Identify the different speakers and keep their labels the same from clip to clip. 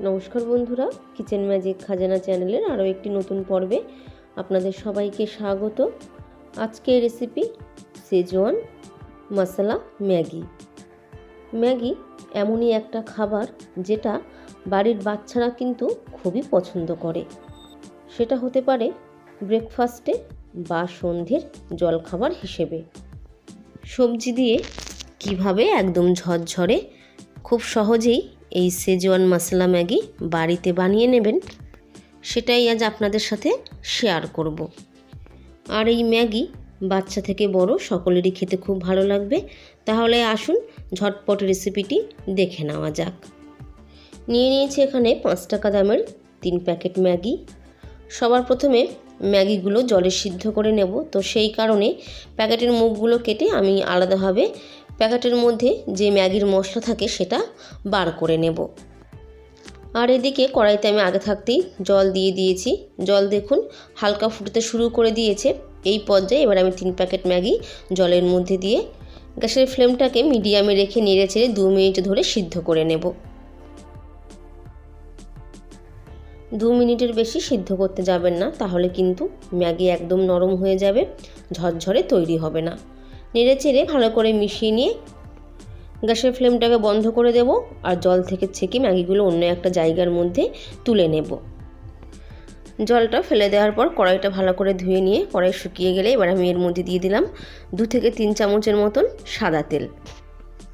Speaker 1: নমস্কার বন্ধুরা kitchen magic খাজানা চ্যানেলের আরও একটি নতুন পর্বে আপনাদের সবাইকে স্বাগত। আজকের রেসিপি সেজওয়ান মশলা ম্যাগি ম্যাগি এমনই একটা খাবার যেটা বাড়ির বাচ্চারা কিন্তু খুবই পছন্দ করে। সেটা হতে পারে ব্রেকফাস্টে বা সন্ধ্যের জলখাবার হিসেবে। সবজি দিয়ে কীভাবে একদম ঝরঝরে, খুব সহজেই এই সেজওয়ান মশলা ম্যাগি বাড়িতে বানিয়ে নেবেন, সেটাই আজ আপনাদের সাথে শেয়ার করব। আর এই ম্যাগি বাচ্চা থেকে বড় সকলেরই খেতে খুব ভালো লাগবে, তাহলে আসুন ঝটপট রেসিপিটি দেখে নেওয়া যাক। নিয়ে নিয়েছি এখানে পাঁচ টাকা দামের তিন প্যাকেট ম্যাগি। সবার প্রথমে ম্যাগিগুলো জলে সিদ্ধ করে নেব, তো সেই কারণে প্যাকেটের মুখগুলো কেটে আমি আলাদাভাবে প্যাকেটের মধ্যে যে ম্যাগির মশলা থাকে সেটা বার করে নেব। আর এদিকে কড়াইতে আমি আগে থাকতেই জল দিয়ে দিয়েছি। জল দেখুন, হালকা ফুটতে শুরু করে দিয়েছে। এই পর্যায়ে এবার আমি তিন প্যাকেট ম্যাগি জলের মধ্যে দিয়ে গ্যাসের ফ্লেমটাকে মিডিয়ামে রেখে নেড়ে চেড়ে দু মিনিট ধরে সিদ্ধ করে নেব। দু মিনিটের বেশি সিদ্ধ করতে যাবেন না, তাহলে কিন্তু ম্যাগি একদম নরম হয়ে যাবে, ঝরঝরে তৈরি হবে না। নেড়ে চেড়ে ভালো করে মিশিয়ে নিয়ে গ্যাসের ফ্লেমটাকে বন্ধ করে দেব আর জল থেকে ছেঁকে ম্যাগিগুলো অন্য একটা জায়গার মধ্যে তুলে নেব। জলটা ফেলে দেওয়ার পর কড়াইটা ভালো করে ধুয়ে নিয়ে কড়াই শুকিয়ে গেলে এবার আমি এর মধ্যে দিয়ে দিলাম দু থেকে তিন চামচের মতন সাদা তেল।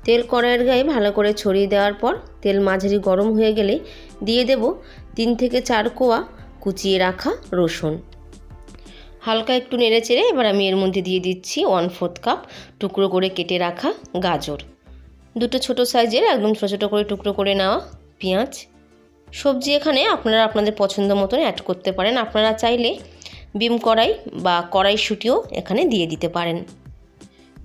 Speaker 1: তেল কড়াইয়ের গায়ে ভালো করে ছড়িয়ে দেওয়ার পর তেল মাঝারি গরম হয়ে গেলে দিয়ে দেব তিন থেকে চার কোয়া কুচিয়ে রাখা রসুন। হালকা একটু নেড়ে চেড়ে এবার আমি এর মধ্যে দিয়ে দিচ্ছি ওয়ান ফোর্থ কাপ টুকরো করে কেটে রাখা গাজর। দুটো ছোট সাইজের একদম ছোটো ছোটো করে টুকরো করে নেওয়া পেঁয়াজ। সবজি এখানে আপনারা আপনাদের পছন্দ মতন অ্যাড করতে পারেন। আপনারা চাইলে বিম কড়াই বা কড়াইশুটিও এখানে দিয়ে দিতে পারেন।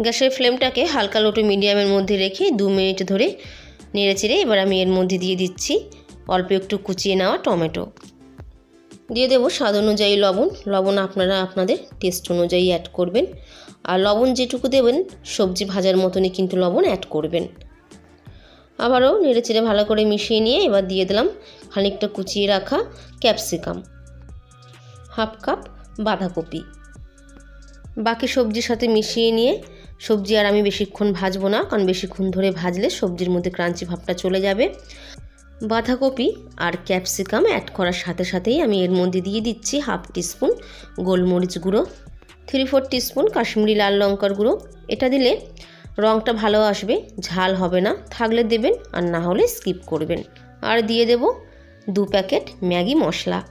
Speaker 1: গ্যাসের ফ্লেমটাকে হালকা লোটো মিডিয়ামের মধ্যে রেখে দু মিনিট ধরে নেড়ে চেড়ে এবার আমি এর মধ্যে দিয়ে দিচ্ছি অল্প একটু কুচিয়ে নেওয়া টমেটো। দিয়ে দেবো স্বাদ অনুযায়ী লবণ। লবণ আপনারা আপনাদের টেস্ট অনুযায়ী অ্যাড করবেন। আর লবণ যেটুকু দেবেন, সবজি ভাজার মতনই কিন্তু লবণ অ্যাড করবেন। আবারও নেড়ে চেড়ে ভালো করে মিশিয়ে নিয়ে এবার দিয়ে দিলাম খানিকটা কুচিয়ে রাখা ক্যাপসিকাম হাফ কাপ বাঁধাকপি। বাকি সবজির সাথে মিশিয়ে নিয়ে সবজি আর আমি বেশিক্ষণ ভাজবো না, কারণ বেশিক্ষণ ধরে ভাজলে সবজির মধ্যে ক্রাঞ্চি ভাবটা চলে যাবে। বাঁধাকপি আর ক্যাপসিকাম অ্যাড করার সাথে সাথেই আমি এর মধ্যে দিয়ে দিচ্ছি হাফ টিস্পুন গোলমরিচ গুঁড়ো থ্রি ফোর টিস্পুন কাশ্মীরি লাল লঙ্কার গুঁড়ো। এটা দিলে রঙটা ভালো আসবে, ঝাল হবে না, থাকলে দেবেন আর না হলে স্কিপ করবেন। আর দিয়ে দেব দু প্যাকেট ম্যাগি মশলা।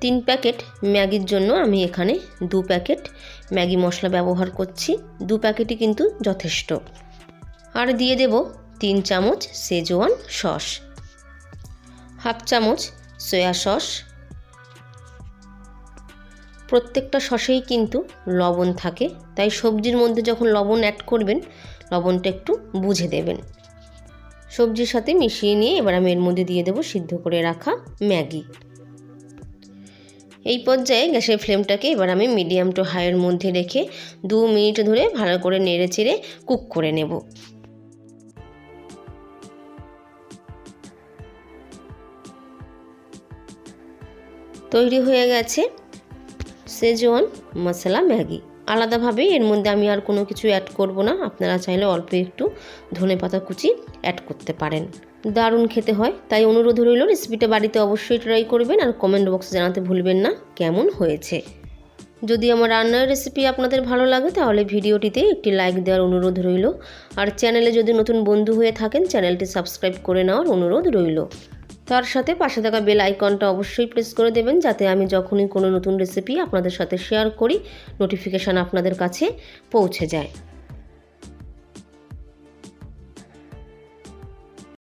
Speaker 1: তিন প্যাকেট ম্যাগির জন্য আমি এখানে দু প্যাকেট ম্যাগি মশলা ব্যবহার করছি। দু প্যাকেটই কিন্তু যথেষ্ট। আর দিয়ে দেব তিন চামচ সেজওয়ান সস, হাফ চামচ সয়া সস। প্রত্যেকটা সসেই কিন্তু লবণ থাকে, তাই সবজির মধ্যে যখন লবণ অ্যাড করবেন, লবণটা একটু বুঝে দেবেন। সবজির সাথে মিশিয়ে নিয়ে এবার আমি এর মধ্যে দিয়ে দেবো সিদ্ধ করে রাখা ম্যাগি। এই পর্যায়ে গ্যাসের ফ্লেমটাকে এবার আমি মিডিয়াম টু হাইয়ের মধ্যে রেখে দু মিনিট ধরে ভালো করে নেড়ে চেড়ে কুক করে নেব। তৈরি হয়ে গেছে সেজওয়ান মশলা ম্যাগি। আলাদাভাবে এর মধ্যে আমি আর কোনো কিছু অ্যাড করব না। আপনারা চাইলে অল্প একটু ধনে পাতা কুচি অ্যাড করতে পারেন। দারুণ খেতে হয়, তাই অনুরোধ রইল রেসিপিটা বাড়িতে অবশ্যই ট্রাই করবেন আর কমেন্ট বক্সে জানাতে ভুলবেন না কেমন হয়েছে। যদি আমার রান্নার রেসিপি আপনাদের ভালো লাগে, তাহলে ভিডিওটিতে একটি লাইক দেওয়ার অনুরোধ রইল। আর চ্যানেলে যদি নতুন বন্ধু হয়ে থাকেন চ্যানেলটি সাবস্ক্রাইব করে নেওয়ার অনুরোধ রইল। তার সাথে পাশে থাকা বেল আইকনটা অবশ্যই প্রেস করে দেবেন, যাতে আমি যখনই কোনো নতুন রেসিপি আপনাদের সাথে শেয়ার করি নোটিফিকেশান আপনাদের কাছে পৌঁছে যায়।